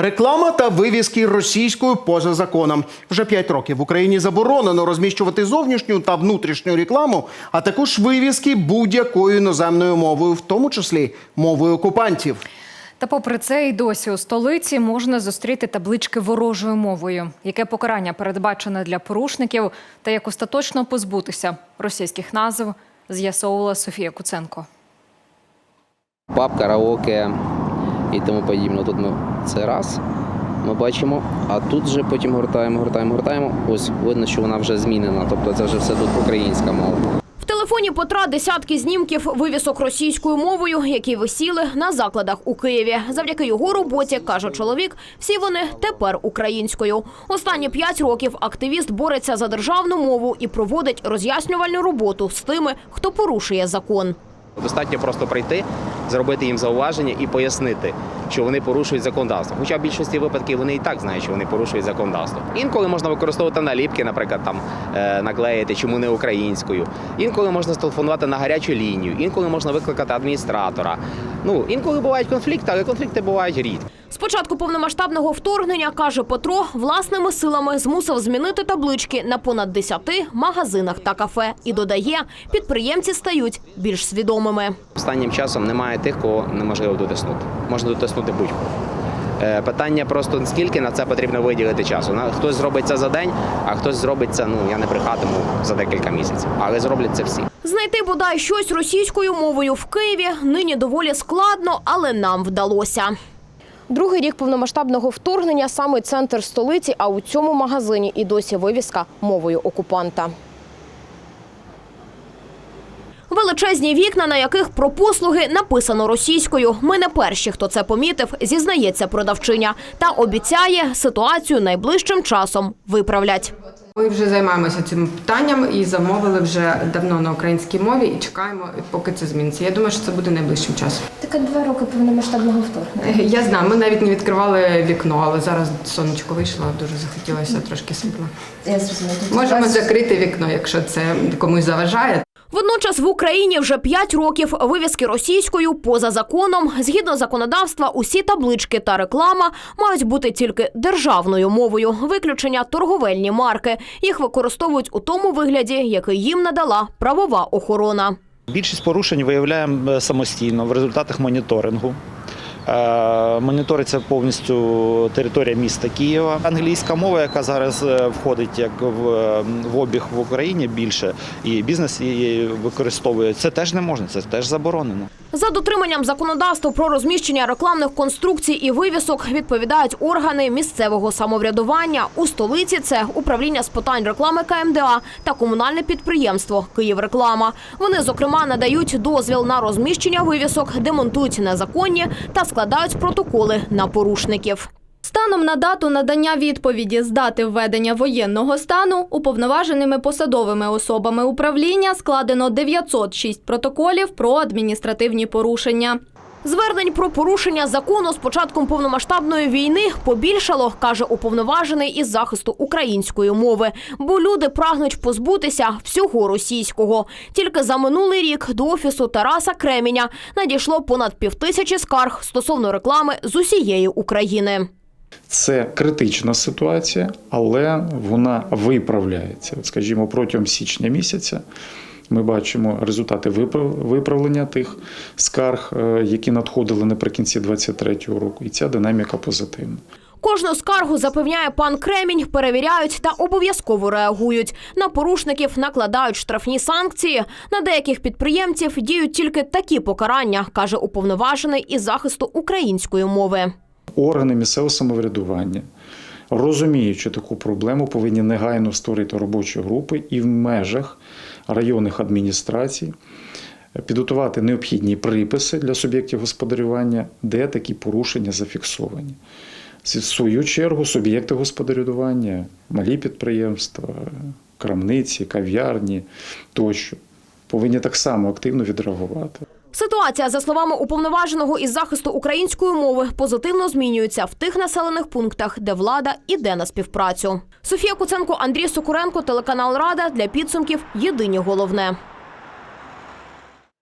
Реклама та вивіски російською поза законом. Вже п'ять років в Україні заборонено розміщувати зовнішню та внутрішню рекламу, а також вивіски будь-якою іноземною мовою, в тому числі мовою окупантів. Та попри це, і досі у столиці можна зустріти таблички ворожою мовою. Яке покарання передбачене для порушників та як остаточно позбутися російських назв, з'ясовувала Софія Куценко. паб, караоке і тому подібне. Тут ми це раз ми бачимо, а тут вже потім гортаємо, гортаємо, гортаємо. Ось видно, що вона вже змінена. Тобто це вже все тут українська мова. В телефоні Петра десятки знімків вивісок російською мовою, які висіли на закладах у Києві. Завдяки його роботі, каже чоловік, всі вони тепер українською. Останні п'ять років активіст бореться за державну мову і проводить роз'яснювальну роботу з тими, хто порушує закон. Достатньо просто прийти, зробити їм зауваження і пояснити, що вони порушують законодавство. Хоча в більшості випадків вони і так знають, що вони порушують законодавство. Інколи можна використовувати наліпки, наприклад, там е, наклеїти, чому не українською. Інколи можна зтелефонувати на гарячу лінію, інколи можна викликати адміністратора. Ну інколи бувають конфлікти, але конфлікти бувають рідко. З початку повномасштабного вторгнення, каже Петро, власними силами змусив змінити таблички на понад 10 магазинах та кафе. І додає, підприємці стають більш свідомими. Останнім часом немає тих, кого неможливо дотиснути. Можна дотиснути будь-кого. Е, Питання просто скільки на це потрібно виділити часу. Хтось зробить це за день, а хтось зробить це, ну я не брехатиму за декілька місяців. Але зроблять це всі. Знайти бодай щось російською мовою в Києві нині доволі складно, але нам вдалося. Другий рік повномасштабного вторгнення саме центр столиці, а у цьому магазині і досі вивіска мовою окупанта. Величезні вікна, на яких про послуги написано російською. Ми не перші, хто це помітив, зізнається продавчиня та обіцяє ситуацію найближчим часом виправлять. Ми вже займаємося цим питанням і замовили вже давно на українській мові і чекаємо, поки це зміниться. Я думаю, що це буде найближчим часом. Таке два роки повномасштабного вторгнення. Я знаю, ми навіть не відкривали вікно, але зараз сонечко вийшло, дуже захотілося трошки світла. Я зрозуміла. Можемо закрити вікно, якщо це комусь заважає. Водночас в Україні вже 5 років вивіски російською поза законом. Згідно законодавства, усі таблички та реклама мають бути тільки державною мовою. Виключення торговельні марки. Їх використовують у тому вигляді, який їм надала правова охорона. Більшість порушень виявляємо е, самостійно в результатах моніторингу. Е, Моніториться повністю територія міста Києва. Англійська мова, яка зараз е, входить як е, в обіг в Україні більше, і бізнес її використовує. Це теж не можна, це теж заборонено. За дотриманням законодавства про розміщення рекламних конструкцій і вивісок відповідають органи місцевого самоврядування. У столиці це управління з питань реклами КМДА та комунальне підприємство Київреклама. Вони, зокрема, надають дозвіл на розміщення вивісок, демонтують незаконні та складають протоколи на порушників. Станом на дату надання відповіді з дати введення воєнного стану уповноваженими посадовими особами управління складено 906 протоколів про адміністративні порушення. Звернень про порушення закону з початком повномасштабної війни побільшало, каже уповноважений із захисту української мови, бо люди прагнуть позбутися всього російського. Тільки за минулий рік до офісу Тараса Креміня надійшло понад півтисячі скарг стосовно реклами з усієї України. Це критична ситуація, але вона виправляється. От, скажімо, протягом січня місяця ми бачимо результати виправ- виправлення тих скарг, е, які надходили наприкінці 2023 року, і ця динаміка позитивна. Кожну скаргу запевняє пан Кремінь, перевіряють та обов'язково реагують. На порушників накладають штрафні санкції. На деяких підприємців діють тільки такі покарання, каже уповноважений із захисту української мови. Органи місцевого самоврядування, розуміючи таку проблему, повинні негайно створити робочі групи і в межах районних адміністрацій підготувати необхідні приписи для суб'єктів господарювання, де такі порушення зафіксовані. В свою чергу суб'єкти господарювання, малі підприємства, крамниці, кав'ярні тощо повинні так само активно відреагувати. Ситуація, за словами уповноваженого із захисту української мови, позитивно змінюється в тих населених пунктах, де влада іде на співпрацю. Софія Куценко, Андрій Сокуренко, телеканал Рада для підсумків. Єдині головне.